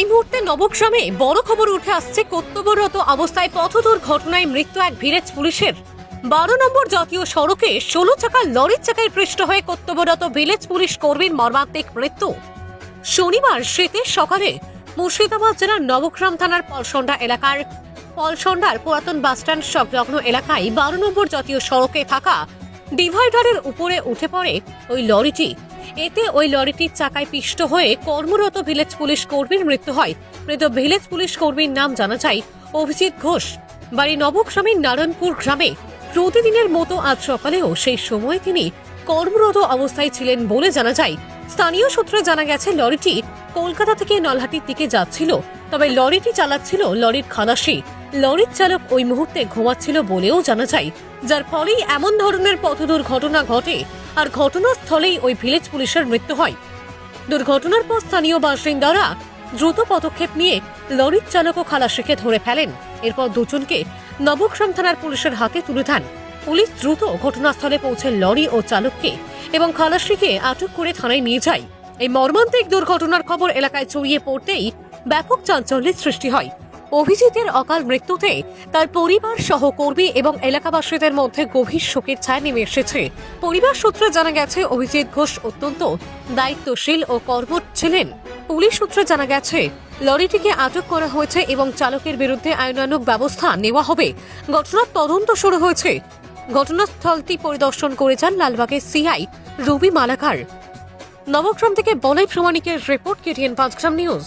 এই মুহূর্তে নবগ্রামে বড় খবর উঠে আসছে কর্তব্যরত অবস্থায় পথ ঘটনায় মৃত্যু এক ভিলেজ পুলিশের। বারো নম্বর জাতীয় সড়কে ষোলো চাকার লরির চাকায় পৃষ্ঠ হয়ে কর্তব্যরত ভিলেজ পুলিশ কর্মীর মর্মান্তিক মৃত্যু। শনিবার শীতের সকালে মুর্শিদাবাদ জেলার নবগ্রাম থানার পলসন্ডা এলাকার পলসন্ডার পুরাতন বাসস্ট্যান্ড সংলগ্ন এলাকায় বারো নম্বর জাতীয় সড়কে থাকা ডিভাইডারের উপরে উঠে পড়ে ওই লরিটি এতে ওই লরিটির চাকায় পিষ্ট হয়ে কর্মরত ভিলেজ পুলিশ কর্মীর মৃত্যু হয়। মৃত ভিলেজ পুলিশ কর্মীর নাম জানা যায় অভিজিৎ ঘোষ। বাড়ি নবগ্রামের নারায়ণপুর গ্রামে প্রতিদিনের মতো আজ সকালেও সেই সময় তিনি কর্মরত অবস্থায় ছিলেন বলে জানা যায়। স্থানীয় সূত্রে জানা গেছে, লরিটি কলকাতা থেকে নলহাটির দিকে যাচ্ছিল, তবে লরিটি চালাচ্ছিল লরির খালাসি। লরির চালক ওই মুহূর্তে ঘুমাচ্ছিল বলেও জানা যায়। যার ফলেই এমন ধরনের পথ দুর্ঘটনা ঘটে আর ঘটনাস্থলেই ওই ভিলেজ পুলিশের মৃত্যু হয়। দুর্ঘটনার পর স্থানীয় বাসিন্দারা দ্রুত পদক্ষেপ নিয়ে লরির চালক ও খালাসিকে ধরে ফেলেন। এরপর দুজনকে নবগ্রাম থানার পুলিশের হাতে তুলে দেন। পুলিশ দ্রুত ঘটনাস্থলে পৌঁছে লরি ও চালককে এবং খালাসিকে আটক করে থানায় নিয়ে যায়। এই মর্মান্তিক দুর্ঘটনার খবর এলাকায় ছড়িয়ে পড়তেই ব্যাপক চাঞ্চল্যের সৃষ্টি হয়। অভিজিতের অকাল মৃত্যুতে তার পরিবার সহকর্মী এবং এলাকাবাসীদের মধ্যে গভীর শোকের ছায়া নেমে এসেছে। পরিবার সূত্রে জানা গেছে, অভিজিৎ ঘোষ অত্যন্ত দায়িত্বশীল ও কর্মঠ ছিলেন। পুলিশ সূত্রে জানা গেছে, লরিটিকে আটক করা হয়েছে এবং চালকের বিরুদ্ধে আইনানুগ ব্যবস্থা নেওয়া হবে। ঘটনার তদন্ত শুরু হয়েছে। ঘটনাস্থলটি পরিদর্শন করে যান লালবাগের সিআই রবি মালাকার। নবগ্রাম থেকে বলাই প্রমাণিকের রিপোর্ট কেটিএন পাঁচগ্রাম নিউজ।